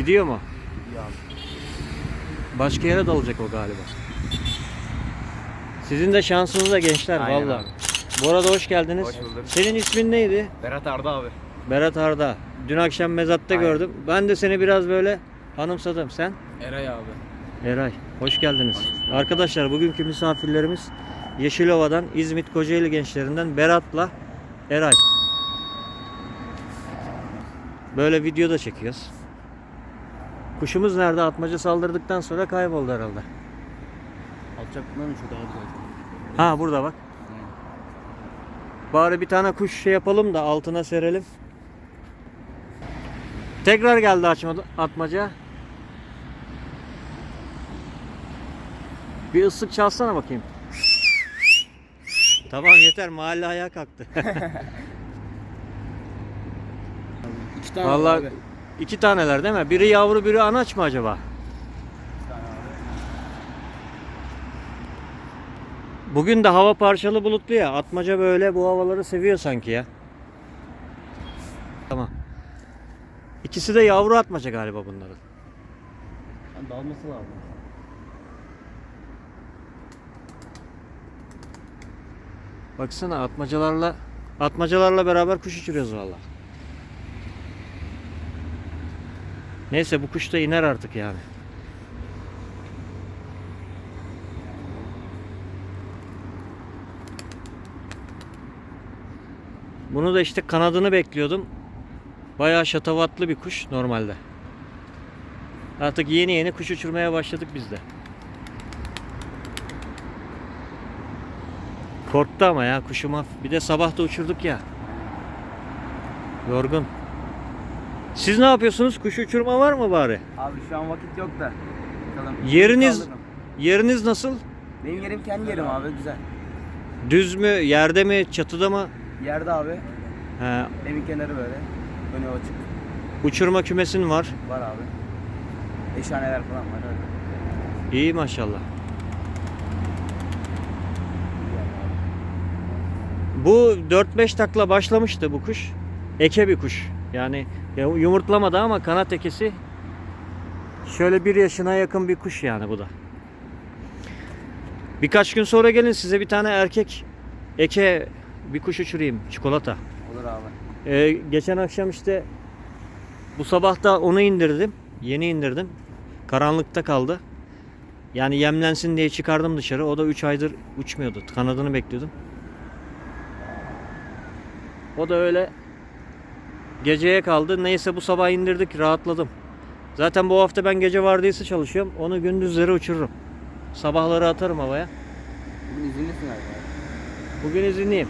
Gidiyor mu? Ya. Başka yere dalacak o galiba. Sizin de şansınız da gençler Aynen valla. abi. Bu arada hoş geldiniz. Hoş bulduk. Senin ismin neydi? Berat Arda abi. Berat Arda. Dün akşam mezatta Aynen. gördüm. Ben de seni biraz böyle hanımsadım. Sen? Eray abi. Eray. Hoş geldiniz. Arkadaşlar bugünkü misafirlerimiz Yeşilova'dan İzmit Kocaeli gençlerinden Berat'la Eray. Böyle video da çekiyoruz. Kuşumuz nerede? Atmaca saldırdıktan sonra kayboldu herhalde. Alçak bunların şu daha güzel. Ha burada bak. Bari bir tane kuş şey yapalım da altına serelim. Tekrar geldi açma, atmaca. Bir ıslık çalsana bakayım. Tamam yeter mahalle ayağa kalktı. İki tane Vallahi abi. İki taneler değil mi? Biri yavru biri anaç mı acaba? Bugün de hava parçalı bulutlu ya. Atmaca böyle bu havaları seviyor sanki ya. Tamam. İkisi de yavru atmaca galiba bunların. Yani dalması lazım. Baksana atmacalarla atmacalarla beraber kuş uçuruyoruz valla. Neyse bu kuş da iner artık yani. Bunu da işte kanadını bekliyordum. Bayağı şatavatlı bir kuş normalde. Artık yeni yeni kuş uçurmaya başladık biz de. Korktu ama ya kuşuma. Bir de sabah da uçurduk ya. Yorgun. Siz ne yapıyorsunuz? Kuş uçurma var mı bari? Abi şu an vakit yok da. Bakalım. Yeriniz yeriniz nasıl? Benim yerim kendi yerim abi güzel. Düz mü, yerde mi, çatıda mı? Yerde abi. He, Evin kenarı böyle. Önü açık. uçurma kümesin var. Var abi. Eşhaneler falan var öyle. İyi maşallah. Bu 4-5 takla başlamıştı bu kuş. Eke bir kuş. Yani ya yumurtlamadı ama kanat ekesi. Şöyle bir yaşına yakın bir kuş yani bu da. Birkaç gün sonra gelin size bir tane erkek eke bir kuş uçurayım. Çikolata. Olur abi. Ee, geçen akşam işte bu sabah da onu indirdim. Yeni indirdim. Karanlıkta kaldı. Yani yemlensin diye çıkardım dışarı. O da 3 aydır uçmuyordu. Kanadını bekliyordum. O da öyle geceye kaldı. Neyse bu sabah indirdik rahatladım. Zaten bu hafta ben gece vardiyası çalışıyorum. Onu gündüzleri uçururum. Sabahları atarım havaya. Bugün izinlisin galiba. abi. Bugün izinliyim.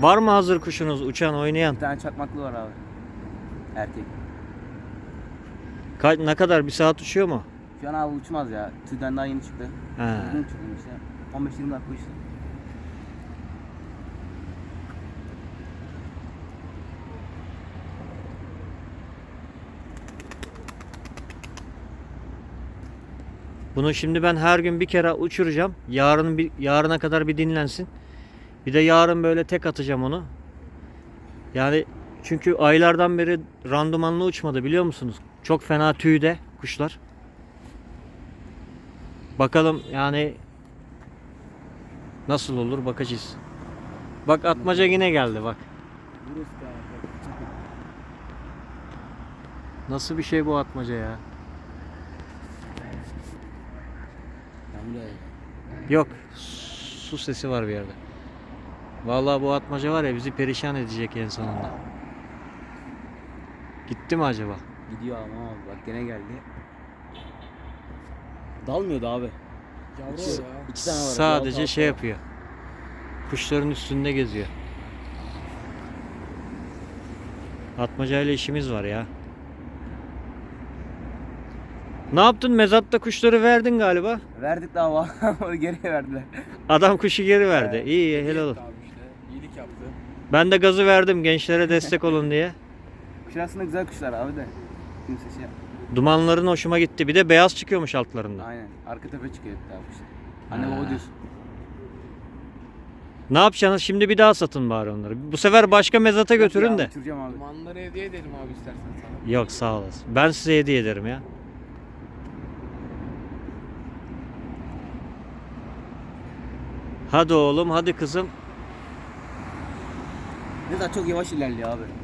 Var mı hazır kuşunuz uçan oynayan? Bir tane çakmaklı var abi. Erkek. Ka- ne kadar bir saat uçuyor mu? Şu an abi uçmaz ya. Tüyden daha yeni çıktı. He. Bugün işte. 15-20 dakika uçtu. Bunu şimdi ben her gün bir kere uçuracağım. Yarın bir yarına kadar bir dinlensin. Bir de yarın böyle tek atacağım onu. Yani çünkü aylardan beri randımanlı uçmadı biliyor musunuz? Çok fena tüyde kuşlar. Bakalım yani nasıl olur bakacağız. Bak atmaca yine geldi bak. Nasıl bir şey bu atmaca ya? Yok. Su sesi var bir yerde. Vallahi bu atmaca var ya bizi perişan edecek en sonunda. Gitti mi acaba? Gidiyor ama abi bak gene geldi. Dalmıyordu abi. Yavru İki, ya. iki tane var. Sadece Altı, şey altı. yapıyor. Kuşların üstünde geziyor. Atmacayla işimiz var ya. Ne yaptın? Mezatta kuşları verdin galiba. Verdik daha var. Onu geriye verdiler. Adam kuşu geri verdi. Evet. İyi helal olsun. İşte. İyilik yaptı. Ben de gazı verdim gençlere destek olun diye. Kuşlar aslında güzel kuşlar abi de. Kimse şey Dumanların hoşuma gitti. Bir de beyaz çıkıyormuş altlarında. Aynen. Arka tepe çıkıyor hep daha işte. Anne baba diyorsun. Ne yapacaksınız? Şimdi bir daha satın bari onları. Bu sefer başka mezata götürün de. Uçuracağım abi. Dumanları hediye edelim abi istersen sana. Yok sağ olasın. Ben size hediye ederim ya. Hadi oğlum, hadi kızım. Ne kadar çok yavaş ilerliyor abi.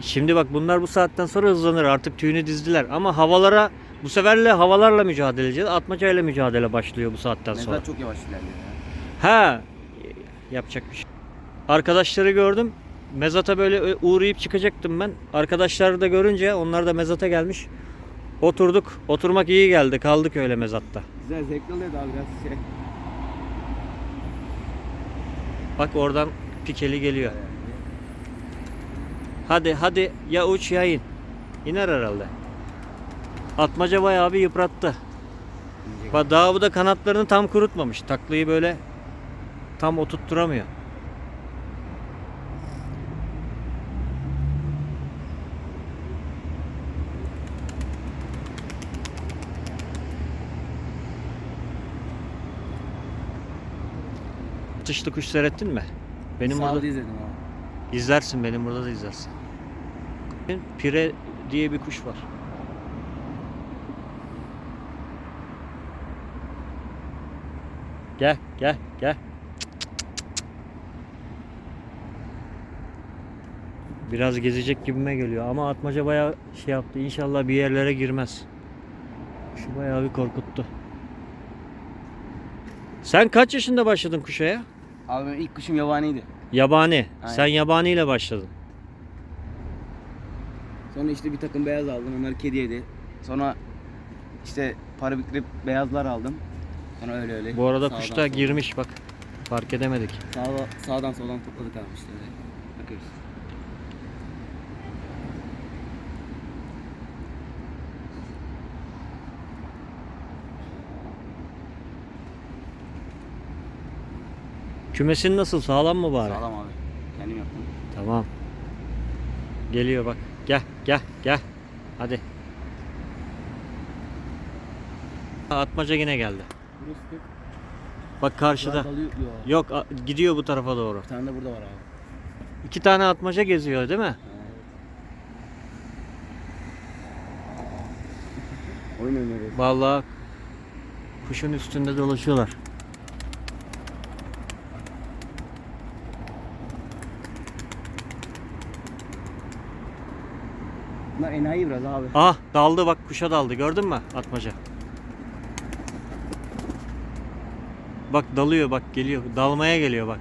Şimdi bak bunlar bu saatten sonra hızlanır. Artık tüyünü dizdiler. Ama havalara bu seferle havalarla mücadele edeceğiz. Atmacayla mücadele başlıyor bu saatten sonra. kadar çok yavaş ilerliyor ya. Ha, yapacak bir şey. Arkadaşları gördüm. Mezata böyle uğrayıp çıkacaktım ben. Arkadaşları da görünce onlar da mezata gelmiş. Oturduk. Oturmak iyi geldi. Kaldık öyle mezatta. Güzel zevkli oluyordu abi biraz şey. Bak oradan pikeli geliyor. Hadi hadi ya uç ya in. İner herhalde. Atmaca bayağı bir yıprattı. Bak daha bu da kanatlarını tam kurutmamış. Taklıyı böyle tam oturtturamıyor. Atışlı kuş seyrettin mi? Benim Sağda burada izledim abi. İzlersin benim burada da izlersin. Pire diye bir kuş var. Gel gel gel. Biraz gezecek gibime geliyor ama atmaca bayağı şey yaptı. İnşallah bir yerlere girmez. Şu bayağı bir korkuttu. Sen kaç yaşında başladın kuşa ya? Abi ilk kuşum yabaniydi. Yabani. Aynen. Sen yabaniyle başladın. Sonra işte bir takım beyaz aldım. Onlar kediydi. Sonra işte para biriktirip beyazlar aldım. Sonra öyle öyle. Bu arada sağdan kuş da soldan. girmiş bak. Fark edemedik. Sağ, sağdan soldan topladık abi işte. öyle. Bakıyoruz. Kümesin nasıl? Sağlam mı bari? Sağlam abi. Kendim yaptım. Tamam. Geliyor bak. Gel, gel, gel. Hadi. Atmaca yine geldi. Burası. Bak karşıda. Dalıyor. Yok, gidiyor bu tarafa doğru. Bir tane de burada var abi. İki tane atmaca geziyor değil mi? Oyun. Vallahi kuşun üstünde dolaşıyorlar. Bunlar enayi biraz abi. Ah, daldı bak kuşa daldı. Gördün mü atmaca? Bak dalıyor bak geliyor. Dalmaya geliyor bak.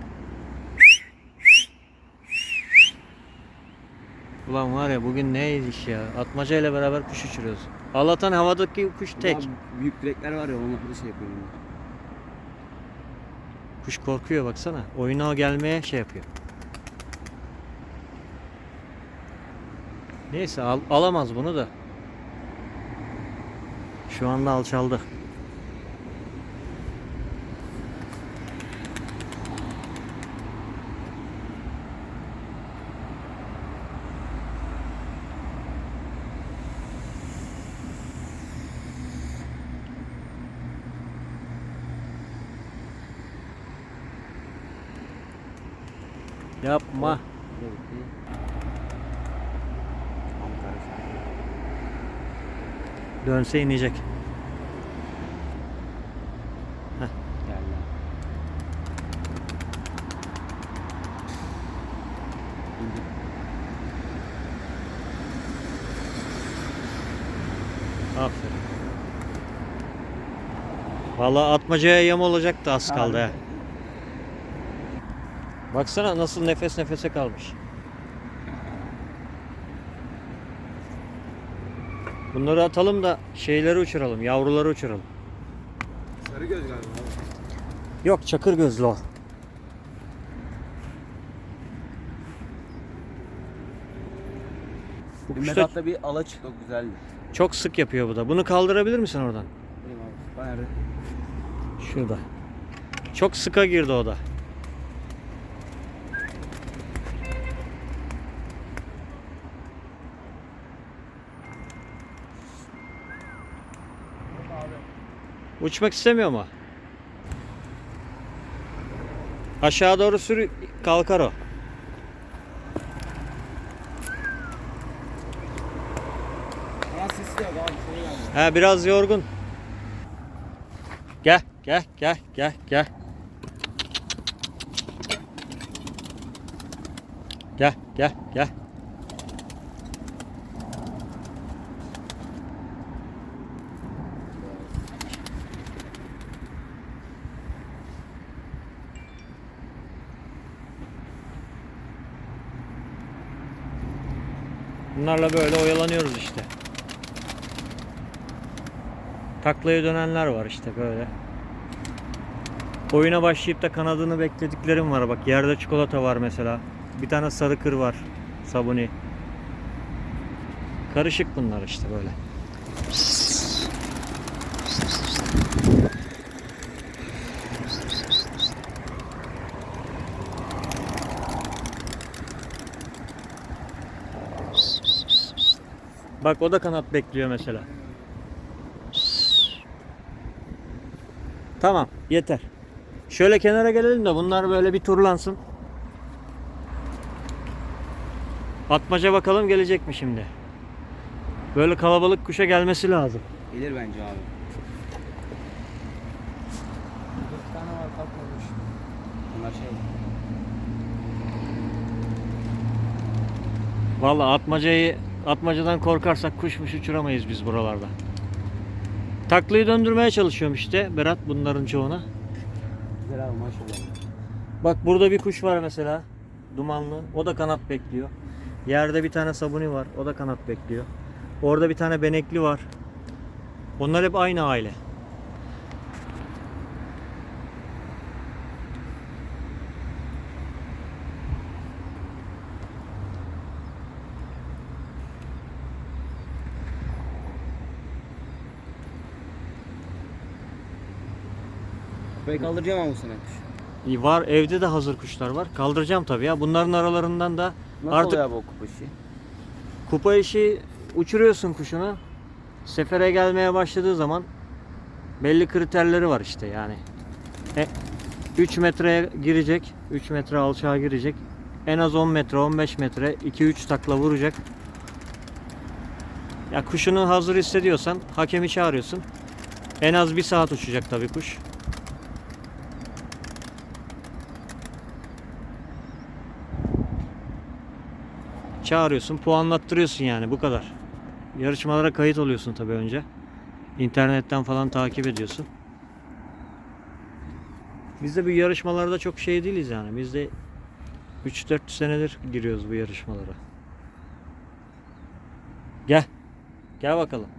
Ulan var ya bugün ne iş ya. Atmaca ile beraber kuş uçuruyoruz. Allah'tan havadaki kuş tek. Abi büyük direkler var ya onlar da şey yapıyor. bunlar. Kuş korkuyor baksana. Oyuna gelmeye şey yapıyor. Neyse al- alamaz bunu da. Şu anda alçaldı. Yapma. Bu da bitti. Dönse inecek. İndi. Aferin. Vallahi atmacaya yem olacaktı az kaldı ha. Baksana nasıl nefes nefese kalmış. Bunları atalım da şeyleri uçuralım, yavruları uçuralım. Sarı göz galiba. Yok çakır gözlü o. Bu Bir kuş da medatta bir ala çıktı o güzeldi. çok sık yapıyor bu da. Bunu kaldırabilir misin oradan? Benim abi. Ben nerede? Şurada. Çok sıka girdi o da. Uçmak istemiyor mu? Aşağı doğru sür kalkar o. He biraz yorgun. Gel gel gel gel gel. Gel gel gel. Bunlarla böyle oyalanıyoruz işte. Taklaya dönenler var işte böyle. Oyuna başlayıp da kanadını beklediklerim var bak. Yerde çikolata var mesela. Bir tane sarı kır var. Sabuni. Karışık bunlar işte böyle. Bak o da kanat bekliyor mesela. Tamam yeter. Şöyle kenara gelelim de bunlar böyle bir turlansın. Atmaca bakalım gelecek mi şimdi? Böyle kalabalık kuşa gelmesi lazım. Gelir bence abi. Bir tane var kalkmamış. Bunlar şey. Vallahi atmacayı atmacadan korkarsak kuşmuş uçuramayız biz buralarda. Taklayı döndürmeye çalışıyorum işte Berat bunların çoğuna. Güzel abi maşallah. Bak burada bir kuş var mesela. Dumanlı. O da kanat bekliyor. Yerde bir tane sabuni var. O da kanat bekliyor. Orada bir tane benekli var. Onlar hep aynı aile. Kupayı kaldıracağım ama bu sene kuş. Var evde de hazır kuşlar var. Kaldıracağım tabii ya. Bunların aralarından da Nasıl Artık- oluyor abi o kupa işi? kupa işi uçuruyorsun kuşunu. Sefere gelmeye başladığı zaman belli kriterleri var işte yani. E, 3 metreye girecek. 3 metre alçağa girecek. En az 10 metre, 15 metre 2-3 takla vuracak. Ya kuşunu hazır hissediyorsan hakemi çağırıyorsun. En az bir saat uçacak tabii kuş. Çağırıyorsun, puanlattırıyorsun yani bu kadar. Yarışmalara kayıt oluyorsun tabii önce. İnternetten falan takip ediyorsun. Biz de bu yarışmalarda çok şey değiliz yani. Biz de 3-4 senedir giriyoruz bu yarışmalara. Gel. Gel bakalım.